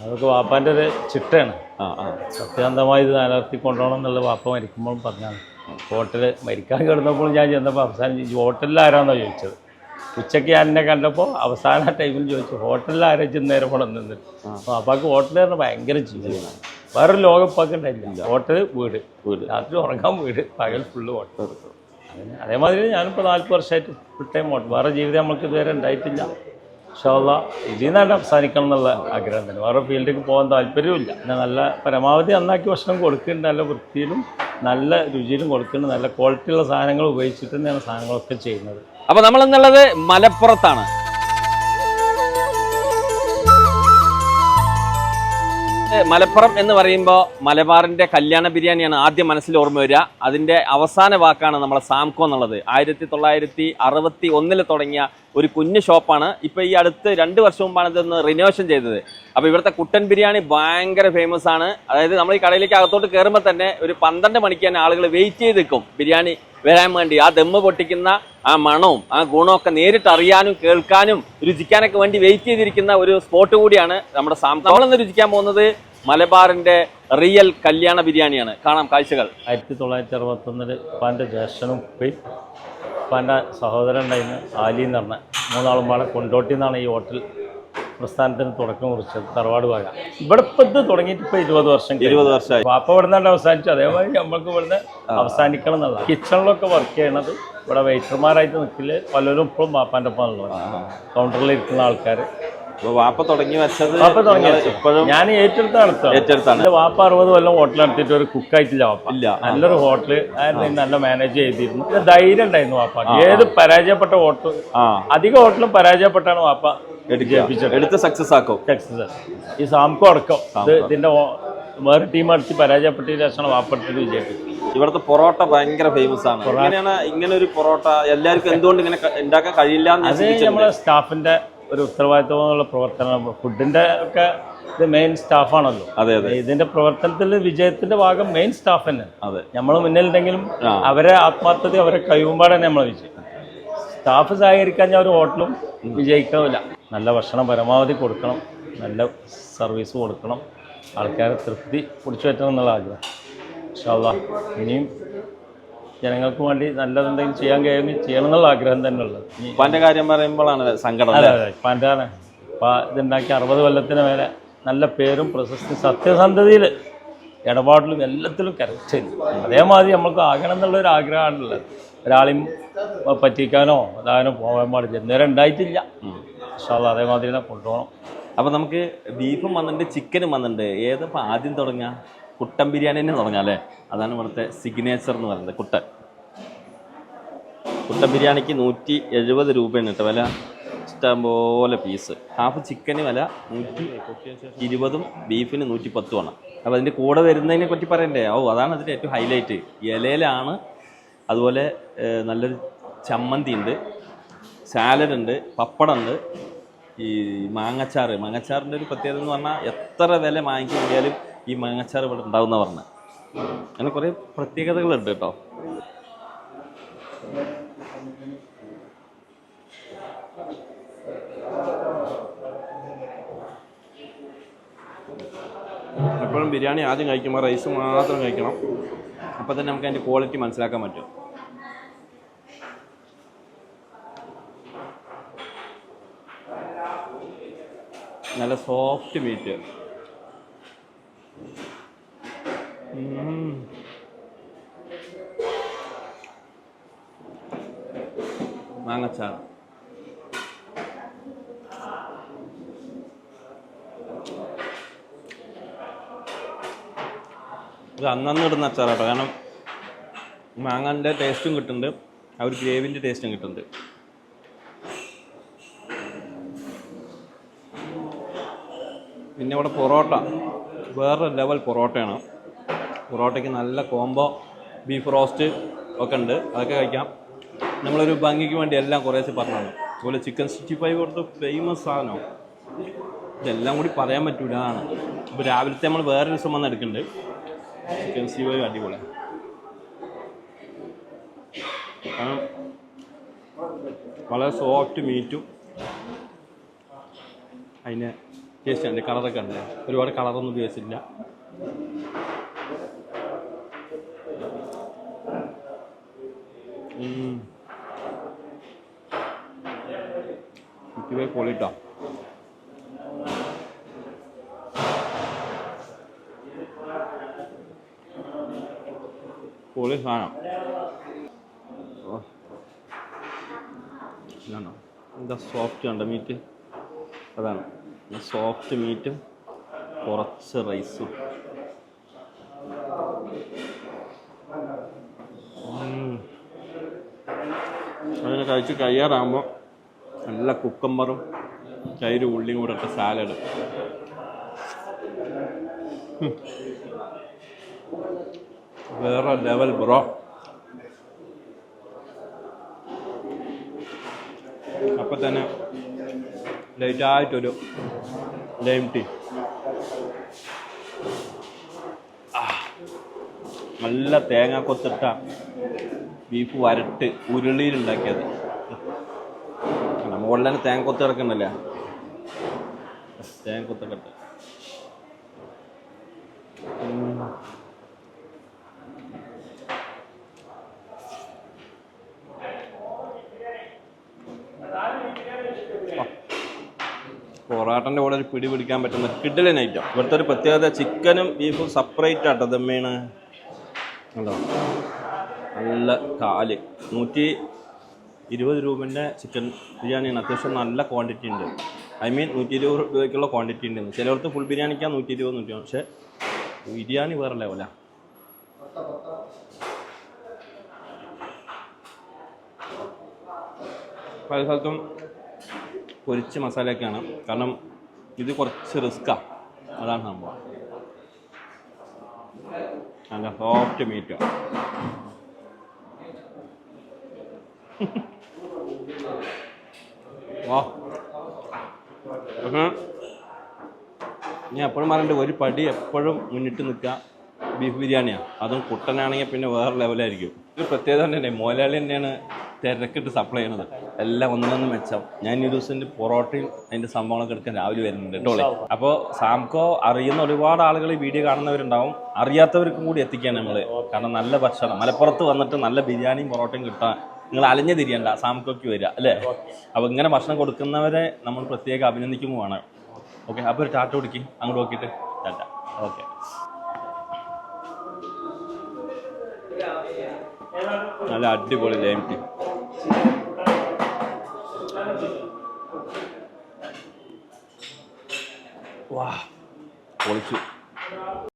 അതൊക്കെ വാപ്പാന്റെ ഒരു ചിട്ടയാണ്. സത്യാന്തമായി ഇത് നിലനിർത്തി കൊണ്ടുപോകണം എന്നുള്ള വാപ്പ മരിക്കുമ്പോഴും പറഞ്ഞാണ് ഹോട്ടൽ മരിക്കാൻ കിടന്നപ്പോൾ ഞാൻ ചെന്നപ്പോൾ അവസാനം ചോദിച്ചു ഹോട്ടലിൽ ആരാണെന്നോ ചോദിച്ചത്? ഉച്ചയ്ക്ക് ഞാൻ എന്നെ കണ്ടപ്പോൾ അവസാന ടൈമിൽ ചോദിച്ചു ഹോട്ടലിൽ ആരും ചെന്ന് നേരം കൂടെ നിന്നിട്ട്? അപ്പോൾ അപ്പാക്ക് ഹോട്ടലിൽ പറഞ്ഞാൽ ഭയങ്കര ജീവിതമാണ് വേറൊരു ലോകം ഇപ്പാക്ക് ഉണ്ടായില്ല ഹോട്ടൽ വീട്. വീട്. രാത്രി ഉറങ്ങാൻ വീട്. പകൽ ഫുള്ള് ഹോട്ടൽ അതേമാതിരി ഞാനിപ്പോൾ നാൽപ്പത് വർഷമായിട്ട് ഫുൾ ടൈം ഹോട്ടൽ വേറെ ജീവിതം നമ്മൾക്ക് ഇതുവരെ ഉണ്ടായിട്ടില്ല. ഇൻഷാല്ല ഇതിൽ നിന്നാണ് അവസാനിക്കണം എന്നുള്ള ആഗ്രഹം. തന്നെ വേറെ ഫീൽഡിലേക്ക് പോകാൻ താല്പര്യമില്ല ഞാൻ നല്ല പരമാവധി നന്നാക്കി ഭക്ഷണം കൊടുക്കുന്നുണ്ട് നല്ല വൃത്തിയിലും നല്ല രുചിയിലും കൊടുക്കുന്നുണ്ട് നല്ല ക്വാളിറ്റിയുള്ള സാധനങ്ങൾ ഉപയോഗിച്ചിട്ട് തന്നെയാണ് സാധനങ്ങളൊക്കെ ചെയ്യുന്നത്. അപ്പോൾ നമ്മൾ എന്നുള്ളത് മലപ്പുറത്താണ്. മലപ്പുറം എന്ന് പറയുമ്പോൾ മലബാറിന്റെ കല്യാണ ബിരിയാണിയാണ് ആദ്യം മനസ്സിൽ ഓർമ്മ വരിക. അതിന്റെ അവസാന വാക്കാണ് നമ്മളെ സാംകോ എന്നുള്ളത്. ആയിരത്തി തൊള്ളായിരത്തി അറുപത്തി ഒന്നിൽ തുടങ്ങിയ ഒരു കുഞ്ഞു ഷോപ്പാണ് ഇപ്പോൾ ഈ അടുത്ത് രണ്ട് വർഷം മുമ്പാണ് ഇതൊന്ന് റിനോവേഷൻ ചെയ്തത്. അപ്പോൾ ഇവിടുത്തെ കുട്ടൻ ബിരിയാണി ഭയങ്കര ഫേമസ് ആണ്. അതായത് നമ്മൾ ഈ കടയിലേക്ക് അകത്തോട്ട് കയറുമ്പോൾ തന്നെ ഒരു പന്ത്രണ്ട് മണിക്ക് തന്നെ ആളുകൾ വെയിറ്റ് ചെയ്ത് നിൽക്കും. ബിരിയാണി വരാൻ വേണ്ടി ആ ദമ്മ് പൊട്ടിക്കുന്ന ആ മണവും ആ ഗുണമൊക്കെ നേരിട്ട് അറിയാനും കേൾക്കാനും രുചിക്കാനൊക്കെ വേണ്ടി വെയിറ്റ് ചെയ്തിരിക്കുന്ന ഒരു സ്പോട്ട് കൂടിയാണ് നമ്മുടെ സാം നമ്മളിന്ന് രുചിക്കാൻ പോകുന്നത് മലബാറിന്റെ റിയൽ കല്യാണ ബിരിയാണിയാണ്. കാണാം കാഴ്ചകൾ. ആയിരത്തി തൊള്ളായിരത്തി അറുപത്തൊന്നിൽ ഉപ്പാന്റെ ജ്യേഷ്ഠനും ഉപ്പയും ഉപ്പാന്റെ സഹോദരൻ ഉണ്ടായിരുന്നു ആലി എന്ന് പറഞ്ഞ മൂന്നാളും പാടെ കൊണ്ടോട്ടി എന്നാണ് ഈ ഹോട്ടൽ പ്രസ്ഥാനത്തിന് തുടക്കം കുറിച്ചത് തറവാട് ഭാഗം. ഇവിടെ ഇപ്പം ഇത് തുടങ്ങിയിട്ട് ഇപ്പൊ ഇരുപത് വർഷം. ഇരുപത് വർഷമായി. വാപ്പ ഇവിടുന്നാണ്ട് അവസാനിച്ചു. അതേമാതിരി നമ്മൾക്ക് ഇവിടുന്ന് അവസാനിക്കണം എന്നുള്ള കിച്ചണിലൊക്കെ വർക്ക് ചെയ്യണത് ഇവിടെ വെയിറ്റർമാരായിട്ട് നിൽക്കില്ല പലരും ഇപ്പോഴും പാപ്പാന്റെ ഒപ്പം ഉള്ളത് കൗണ്ടറിൽ ഇരിക്കുന്ന ആൾക്കാർ വാപ്പ തുടങ്ങി വെച്ചത് വാപ്പ തുടങ്ങി ഇപ്പോഴും ഞാൻ ഏറ്റെടുത്താണ് ഏറ്റെടുത്താണ്. എന്റെ വാപ്പ അറുപത് കൊല്ലം ഹോട്ടൽ നടത്തിയിട്ട് ഒരു കുക്കായിട്ടില്ല വാപ്പ. ഇല്ല. നല്ലൊരു ഹോട്ടൽ ആയിരുന്നു നല്ല മാനേജ് ചെയ്തിരുന്നു. ധൈര്യം ഉണ്ടായിരുന്നു വാപ്പ. ഏത് പരാജയപ്പെട്ട ഹോട്ടൽ അധിക ഹോട്ടലും പരാജയപ്പെട്ടാണ് വാപ്പ എടുത്ത് സക്സസ് ആക്കും. സക്സസ് ഈ സാംകോ അടക്കം. ഇതിന്റെ വേറെ ടീം അടിച്ച് പരാജയപ്പെട്ടതിന് ശേഷമാണ് വാപ്പ എടുത്തിട്ട് വിജയിപ്പിച്ചത്. ഇവിടുത്തെ പൊറോട്ട ഭയങ്കര ഫേമസ് ആണ്. ഇങ്ങനെയാണ് ഇങ്ങനെ ഒരു പൊറോട്ട എല്ലാവർക്കും എന്തുകൊണ്ട് ഇങ്ങനെ ഉണ്ടാക്കാൻ കഴിയില്ല നമ്മളെ സ്റ്റാഫിന്റെ ഒരു ഉത്തരവാദിത്വമുള്ള പ്രവർത്തനം. ഫുഡിന്റെ ഒക്കെ ഇത് മെയിൻ സ്റ്റാഫാണല്ലോ അതെ അതെ. ഇതിന്റെ പ്രവർത്തനത്തിൽ വിജയത്തിന്റെ ഭാഗം മെയിൻ സ്റ്റാഫ് തന്നെ. അതെ. നമ്മൾ മുന്നിലുണ്ടെങ്കിലും അവരെ ആത്മാർത്ഥത അവരെ കഴിവുമ്പാടാണ് നമ്മൾ വിജയം സ്റ്റാഫ് സഹകരിക്കാൻ ഞാൻ ഒരു ഹോട്ടലും വിജയിക്കണമില്ല. നല്ല ഭക്ഷണം പരമാവധി കൊടുക്കണം. നല്ല സർവീസ് കൊടുക്കണം. ആൾക്കാരെ തൃപ്തി പിടിച്ചു പറ്റണം എന്നുള്ള ആഗ്രഹം. ഇൻഷാല്ലാ ഇനിയും ജനങ്ങൾക്ക് വേണ്ടി നല്ലതെന്തെങ്കിലും ചെയ്യാൻ കഴിയുമെങ്കിൽ ചെയ്യണം എന്നുള്ള ആഗ്രഹം തന്നെ ഉള്ളത് പാന്റെ ഉപ്പാന്റെ കാര്യം പറയുമ്പോഴാണ് സങ്കടം അതെ? അതെ പാന്റാണ് അപ്പം ഇതുണ്ടാക്കി അറുപത് കൊല്ലത്തിന് മേലെ നല്ല പേരും പ്രശസ്തി സത്യസന്ധതയിൽ ഇടപാടിലും എല്ലാത്തിലും കറക്റ്റ് അതേമാതിരി നമ്മൾക്ക് ആകണം എന്നുള്ളൊരു ആഗ്രഹമാണുള്ളത്. ഒരാളെയും പറ്റിക്കാനോ അതാകാനോ പോകാൻ പാടില്ല. ഇന്നേരം ഉണ്ടായിട്ടില്ല. പക്ഷേ അതേമാതിരി തന്നെ കൊണ്ടുപോകണം. അപ്പോൾ നമുക്ക് ബീഫും വന്നിട്ടുണ്ട് ചിക്കനും വന്നിട്ടുണ്ട്. ഏതപ്പോൾ ആദ്യം തുടങ്ങാ കുട്ടൻ ബിരിയാണി തുടങ്ങാം അല്ലേ? അതാണ് ഇവിടുത്തെ സിഗ്നേച്ചർ എന്ന് പറയുന്നത് കുട്ടൻ. കുട്ടൻ ബിരിയാണിക്ക് നൂറ്റി എഴുപത് രൂപയാണ് കേട്ടോ വില. ഇഷ്ടംപോലെ പീസ് ഹാഫ് ചിക്കന് വില നൂറ്റി ഇരുപതും ബീഫിന് നൂറ്റി പത്തുമാണ് അപ്പോൾ അതിന്റെ കൂടെ വരുന്നതിനെ പറ്റി പറയണ്ടേ? ഓ അതാണ് അതിന്റെ ഏറ്റവും ഹൈലൈറ്റ് ഇലയിലാണ് അതുപോലെ നല്ലൊരു ചമ്മന്തി ഉണ്ട് സാലഡ് ഉണ്ട് പപ്പടം ഉണ്ട് ഈ മാങ്ങച്ചാറ്. മാങ്ങച്ചാറിന്റെ ഒരു പ്രത്യേകത എന്ന് പറഞ്ഞാൽ എത്ര വില വാങ്ങിച്ചു കൂടിയാലും ഈ മാങ്ങാച്ചാർ ഇവിടെ ഉണ്ടാവുന്ന പറഞ്ഞ. അങ്ങനെ കുറേ പ്രത്യേകതകളുണ്ട് കേട്ടോ. എപ്പോഴും ബിരിയാണി ആദ്യം കഴിക്കുമ്പോൾ റൈസ് മാത്രം കഴിക്കണം. അപ്പോൾ തന്നെ നമുക്ക് അതിന്റെ ക്വാളിറ്റി മനസ്സിലാക്കാൻ പറ്റും. നല്ല സോഫ്റ്റ് മീറ്റ്. മാങ്ങച്ചാർ ഇത് അന്നന്ന് ഇടുന്ന അച്ചാറാട്ടോ. കാരണം മാങ്ങാന്റെ ടേസ്റ്റും കിട്ടുന്നുണ്ട്. ആ ഒരു ഗ്രേവിന്റെ ടേസ്റ്റും കിട്ടുന്നുണ്ട്. പിന്നെ ഇവിടെ പൊറോട്ട. വേറെ ലെവൽ പൊറോട്ടയാണ്. പൊറോട്ടയ്ക്ക് നല്ല കോംബോ ബീഫ് റോസ്റ്റ് ഒക്കെ ഉണ്ട്. അതൊക്കെ കഴിക്കാം. നമ്മളൊരു ഭംഗിക്ക് വേണ്ടി എല്ലാം കുറേശ്ശെ പറഞ്ഞതാണ്. അതുപോലെ ചിക്കൻ സിക്സ്റ്റി ഫൈവ് കൊടുത്ത് ഫേമസ് സാധനം. ഇതെല്ലാം കൂടി പറയാൻ പറ്റൂല അതാണ്. അപ്പോൾ രാവിലത്തെ നമ്മൾ വേറെ ദിവസം വന്ന് എടുക്കുന്നുണ്ട് ചിക്കൻ സിക്സ്റ്റി ഫൈവ് അടിപൊളി. വളരെ സോഫ്റ്റ് മീറ്റും അതിന് ടേസ്റ്റ് ഉണ്ട്. കളറൊക്കെ ഉണ്ട്. ഒരുപാട് കളറൊന്നും ഉപയോഗിച്ചിട്ടില്ല. ഇതുവരെ പൊളിട്ടോ പൊളി സാധനം. ഇതാണോ എന്താ സോഫ്റ്റ് ഉണ്ട് മീറ്റ് അതാണ്. സോഫ്റ്റ് മീറ്റും കുറച്ച് റൈസും അതിനെ കഴിച്ച് കഴിയാറാകുമ്പോൾ നല്ല കുക്കമ്പറും ചൈര് ഉള്ളിയും കൂടെ ഇട്ട സാലഡ്. വേറെ ലെവൽ ബ്രോ. അപ്പം തന്നെ ലൈറ്റായിട്ടൊരു ലൈം ടീ നല്ല തേങ്ങ കൊത്തിട്ട ബീഫ് വരട്ട് ഉരുളിയിലുണ്ടാക്കിയത്. മുകളിൽ തന്നെ തേങ്ങ കൊത്ത് കിടക്കണ്ടല്ലേ തേങ്ങ കൊത്തൊക്കെ ഇട്ട്. പൊറാട്ടന്റെ കൂടെ ഒരു പിടി പിടിക്കാൻ പറ്റുന്ന കിഡിലൻ ഐറ്റം. ഇവിടുത്തെ ഒരു പ്രത്യേകത ചിക്കനും ബീഫും സെപ്പറേറ്റ് ആട്ടോ ദമ്മയാണ്. കണ്ടോ? നല്ല കാൽ. നൂറ്റി ഇരുപത് രൂപന്റെ ചിക്കൻ ബിരിയാണിയാണ്. അത്യാവശ്യം നല്ല ക്വാണ്ടിറ്റി ഉണ്ട്. ഐ മീൻ നൂറ്റി ഇരുപത് രൂപയ്ക്കുള്ള ക്വാണ്ടിറ്റി ഉണ്ട്. ചിലവർക്ക് ഫുൾ ബിരിയാണിക്കാണ് നൂറ്റി ഇരുപത്. നൂറ്റി പക്ഷേ ബിരിയാണി വേറെ ലെവല പല സ്ഥലത്തും പൊരിച്ച് മസാലയൊക്കെയാണ്. കാരണം ഇത് കുറച്ച് റിസ്ക്കാണ് അതാണ് സംഭവം. നല്ല സോഫ്റ്റ് മീറ്റ് വാ ഉഹും. ഞാൻ എപ്പോഴും പറഞ്ഞിട്ട് ഒരു പടി എപ്പോഴും മുന്നിട്ട് നിൽക്കുക. ബീഫ് ബിരിയാണിയാണ് അതും കുട്ടനാണെങ്കിൽ പിന്നെ വേറെ ലെവലായിരിക്കും ഒരു പ്രത്യേകത തന്നെ മോലാളി തന്നെയാണ് തിരക്കിട്ട് സപ്ലൈ ചെയ്യണത് എല്ലാം ഒന്നൊന്ന് മെച്ചം. ഞാൻ ഈ ദിവസം പൊറോട്ടയും അതിന്റെ സംഭവങ്ങളൊക്കെ എടുക്കാൻ രാവിലെ വരുന്നുണ്ട് കേട്ടോ അപ്പോൾ സാംകോ അറിയുന്ന ഒരുപാട് ആളുകൾ ഈ വീഡിയോ കാണുന്നവരുണ്ടാവും. അറിയാത്തവർക്കും കൂടി എത്തിക്കാൻ നമ്മൾ കാരണം നല്ല ഭക്ഷണം. മലപ്പുറത്ത് വന്നിട്ട് നല്ല ബിരിയാണിയും പൊറോട്ടയും കിട്ടാൻ നിങ്ങൾ അലഞ്ഞു തിരിയണ്ട സാംകോയ്ക്ക് വരിക അല്ലേ? അപ്പോൾ ഇങ്ങനെ ഭക്ഷണം കൊടുക്കുന്നവരെ നമ്മൾ പ്രത്യേകം അഭിനന്ദിക്കുമ്പോഴാണ് ഓക്കെ അപ്പോൾ ഒരു ടാറ്റ കൊടുക്കി. അങ്ങോട്ട് നോക്കിയിട്ട് ടാറ്റ ഓക്കെ. നല്ല അടിപൊളി ലൈം ടീ വാ പൊളിച്ചു.